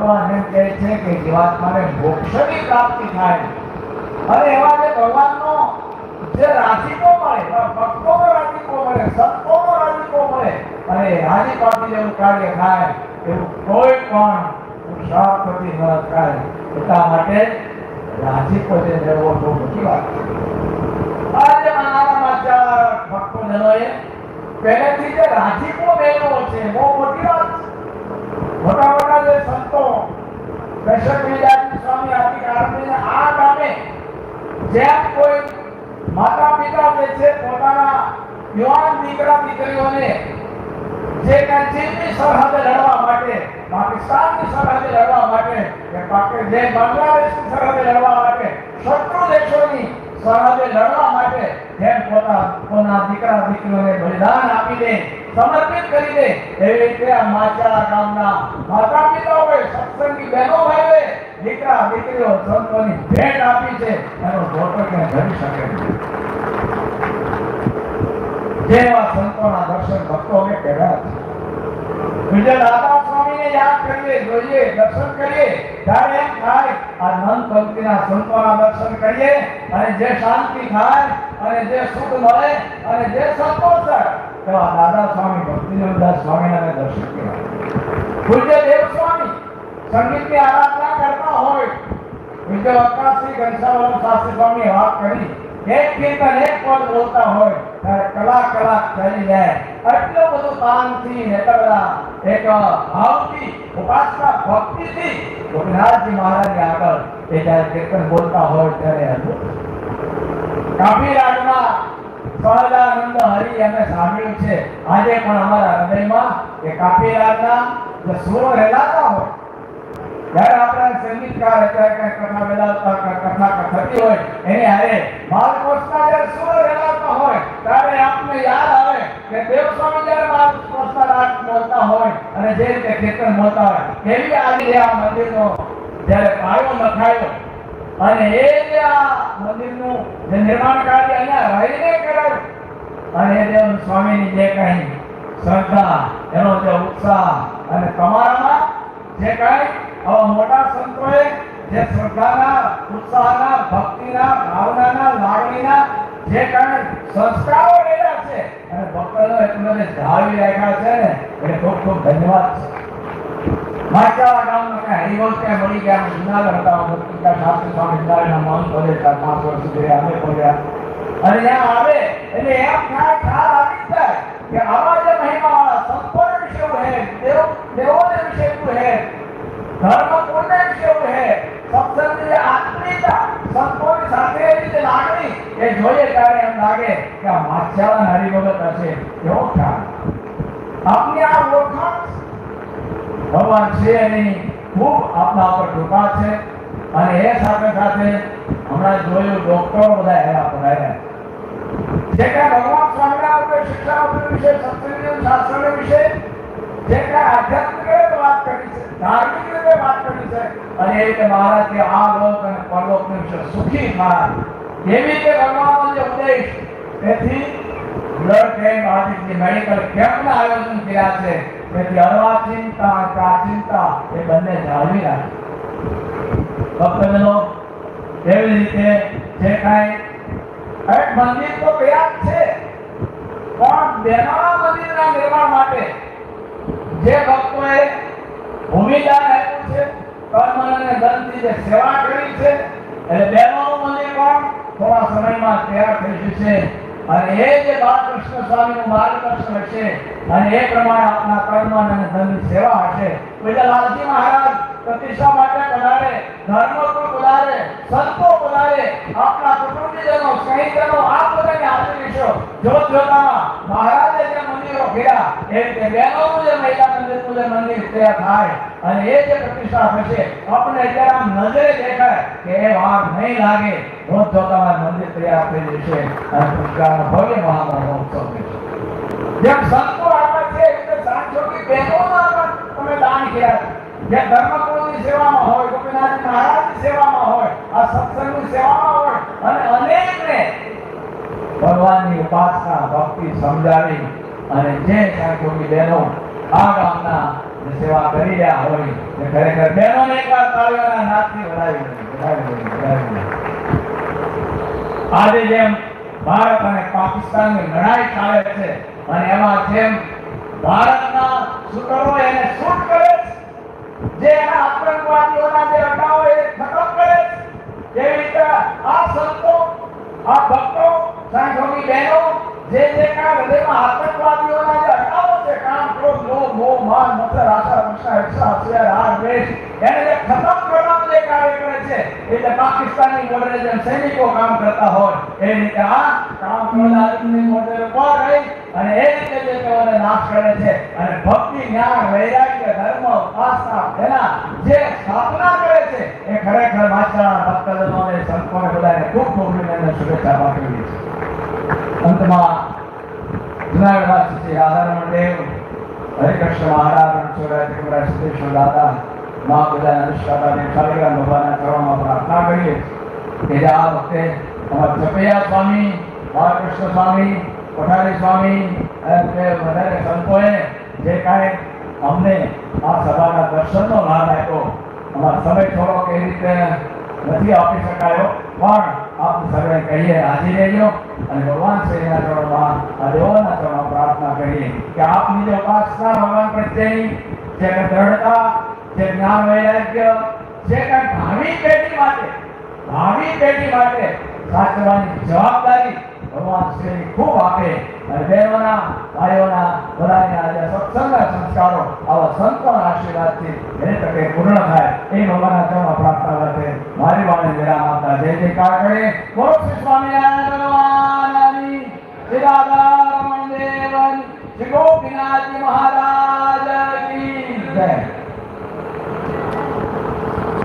ભગવાન એમ કહે છે કે જીવાત્માને મોક્ષની પ્રાપ્તિ થાય. અને એવા જે ભગવાનનો જે રાજીપો મળે ભક્તોનો રાજીપો મળે, સંતોનો રાજીપો મળે, અને રાજીપાથી જેવું કાર્ય થાય, એવું કોઈ પણ પુરુષાર્થથી ન થાય. એટલા માટે રાજીપો જે લેવો બહુ મોટી વાત આજે મારા માચા ભક્તોજનોએ પહેલેથી જે રાજીપો મેળવો છે, બહુ મોટી વાત છે મોટા મોટા જે સંતો માતા લડવા માટે, પાકિસ્તાનની સરહદે લડવા માટે જેમ પોતા, પોતાના દીકરા, દીકરીઓને બલિદાન આપી દે સમર્પિત કરી દે, એવી રીતે આ માચા ગામના માતા પિતાઓએ સત્સંગી બહેનો ભાઈઓએ દીકરા, દીકરીઓ સંતોની ભેટ આપી છે. એનો ફોટો ક્યાં ધરી શકે જેવા સંતોના દર્શન ભક્તોને કર્યા છે. બીજા દાદા સ્વામીને યાદ કરીએ, જોઈએ, દર્શન કરીએ. ત્યારે એમ થાય, આ નંદ પંક્તિના સંતોના દર્શન કરીએ અને જે શાંતિ થાય, અને જે સુખ મળે, અને જે સંતોષ થાય તેવા દાદા સ્વામી ભક્તિ સ્વામીના દર્શન કર્યા. પૂજ્ય દેવ સંગીતની આરાધના કરતા હોય વિજય વક્તાશ્રી ઘનશ્યામ શાસ્ત્રી સ્વામી વાત કરી, એક કીર્તન એક પદ બોલતા હોય, ત્યારે કલા કલા ચાલી જાય. એટલો બધો તાનથી ને એક ભાવથી, ઉપાસના ભક્તિથી ગોપીનાથજી મહારાજ આગળ એ જ્યારે કીર્તન બોલતા હોય ત્યારે હતું. કાફી સહજાનંદ હરિ અમે સાંભળ્યું છે. આજે પણ અમારા હૃદયમાં એ કાફી રાગના જે સુરો રહેલાતા હોય જ્યારે આપણા સંગીતકાર અત્યારે કંઈ કથા વેલાવતા કે કથા થતી હોય, એની હારે બાલકોષના જ્યારે સુર રેલાવતા હોય, ત્યારે આપને યાદ આવે કે દેવ સ્વામી જ્યારે બાલકોષના રાગ બોલતા હોય અને જે રીતે ખેતર બોલતા હોય એવી આજે આ મંદિરનો જ્યારે પાયો નખાયો અને એ જે આ મંદિરનું જે નિર્માણ કાર્ય અહીંયા રહીને કરાયું, અને દેવ સ્વામીની જે કાંઈ શ્રદ્ધા, એનો જે ઉત્સાહ અને તમારામાં જે કાંઈ આવા મોટા સંતોએ જે શ્રદ્ધાના, ઉત્સાહના, ભક્તિના, ભાવનાના, લાગણીના જે કારણે સંસ્કારો લેલા છે, અને ભક્તોને એટલે જાળવી રાખ્યા છે ને એ ખૂબ ખૂબ ધન્યવાદ છે. માચાવા ગામમાં કાંઈ હરિભોજ ક્યાં મળી ગયા, જુનાગઢ હતા મુક્તિકા શાસ્ત્રી સ્વામી પાંચ વર્ષ સુધી અમે અને ત્યાં આવે, એટલે એમ ખ્યાલ ખ્યાલ કે આવા જે મહિમાવાળા સંપૂર્ણ હે દેવ હે? ધર્મ કોને કેવું છે સત્સંગની આત્મીયતા સંતોની સાથે જે લાગણી, એ જોઈએ ત્યારે એમ લાગે કે આ માછાવાળા હરિભગત હશે. એવો ખ્યાલ. આપની આ ઓળખાણ ભગવાન છે એની, ખૂબ આપના ઉપર કૃપા છે. અને એ સાથે સાથે હમણાં જોયું, ડોક્ટરો બધા હેરા પધાર્યા જે કાંઈ ભગવાન સ્વામિનારાયણ શિક્ષા વિશે સત્સંગ શાસ્ત્ર વિશે, જે કાંઈ આધ્યાત્મિક જે ભક્તજનો, એવી રીતે જે કાંઈ મંદિર તો તૈયાર છે, પણ બેનાળા મંદિરના નિર્માણ માટે જે ભક્તોએ ભૂમિદાન આપ્યું છે, કર્મ અને ધનથી જે સેવા કરી છે, એટલે બહેનો મને પણ થોડા સમયમાં તૈયાર થઈ જશે. અને એ જે બાલકૃષ્ણ સ્વામીનું માર્ગદર્શન હશે અને એ પ્રમાણે આપના કર્મ અને ધનની સેવા હશે. એટલે લાલજી મહારાજ, પ્રતિષ્ઠા માટે પધારે ધર્મગુરુ પધારે, સંતો પધારે, આપના કુટુંબીજનો સહિતનો આ બધાને હાજરી લેશો જોત જોતામાં મહારાજે. જે મંદિરો ઘેરા એ જે મહિલા મંદિર પૂજન મંદિર તૈયાર થાય અને એ જે પ્રતિષ્ઠા થશે આપણે અત્યારે નજરે દેખાય કે એ વાર નહીં લાગે. જોત જોતામાં મંદિર તૈયાર થઈ જશે અને પુષ્કરનો ભવ્ય મહામહોત્સવ જેમ સંતો આપે છે એટલે સાંજોગી બહેનોના તમે દાન કર્યા જે ધર્મગુરુની સેવામાં હોય ગોપીનાથ મહારાજની સેવામાં હોય, આ સત્સંગની સેવામાં હોય, અને અનેકને ભગવાનની ઉપાસના, ભક્તિ સમજાવી અને જે સાંજોગી બહેનો આ ગામના સેવા કરી રહ્યા હોય તે ખરેખર બહેનોને એકવાર તાળીઓના નાદથી વધાવી. આજે જેમ ભારત અને પાકિસ્તાનની લડાઈ ચાલે છે, અને એમાં જેમ ભારતના શૂટરો એને શૂટ કરે જે એના આતંકવાદીઓના જે અડાઓ એ ખતમ કરે જેવી રીતે આ સંતો, આ ભક્તો સાંજોની બહેનો જે જે કામ હૃદયમાં આતંકવાદીઓના જે અટકાવો છે, કામ ક્રોધ લોભ મોહ માન મત્સર આશા ઈર્ષા ઈર્ષા અસૂયા રાગ, દ્વેષ, એને જે ખતમ કરવાનું જે કાર્ય કરે છે, એટલે પાકિસ્તાની બોર્ડરે સૈનિકો કામ કરતા હોય, એ રીતે આ કામ ક્રોધ બોર્ડર ઉપર રહી અને એ રીતે જે તેઓને નાશ કરે છે. અને ભક્તિ જ્ઞાન વૈરાગ્ય, ધર્મ આસ્થા એના જે સ્થાપના કરે છે, એ ખરેખર વાંચનારા ભક્તજનોને સંતોને બધાને ખૂબ ખૂબ શુભેચ્છા પાઠવી છે અંતમાં જુનાગઢવાસી શ્રી રાધારમણ હરિકૃષ્ણ મહારાજ રણછોડરાય ત્રિપુરા સિદ્ધેશ્વર મા બધા નિષ્ઠાતાને શાલિગ્રામ ભગવાનના ચરણોમાં પ્રાર્થના કરીએ કે જે આ સ્વામી, બાળકૃષ્ણ સ્વામી કોઠારી સ્વામી વધારે સંતોએ જે કાંઈ અમને આ સભાના દર્શનનો લાભ આપ્યો, અમારો સમય થોડોક એ રીતે નથી આપી શકાયો, પણ આપ સર્વે કહીએ હાજી રહેજો અને ભગવાન શ્રીના ચરણમાં આ દેવાના ચરણમાં પ્રાર્થના કરીએ કે આપની જે ઉપાસના ભગવાન પ્રત્યેની, જે દ્રઢતા, જે જ્ઞાન વૈરાગ્ય, જે કંઈ ભાવિ પેઢી માટે ભાવિ પેઢી માટે સાચવવાની જવાબદારી ભગવાન શ્રી ખૂબ આપે. અને બહેનોના ભાઈઓના, બધાના જે સત્સંગ સંસ્કારો, આવા સંતોના આશીર્વાદથી એ તકે પૂર્ણ થાય. એ ભગવાનના ચરણમાં પ્રાર્થના સાથે મારી વાણી વિરામ આપતા જય જય કાકડે બોલો શ્રી સ્વામિનારાયણ ભગવાનની શ્રી રાધા રમણ દેવન. શ્રી ગોપીનાથજી મહારાજ જય.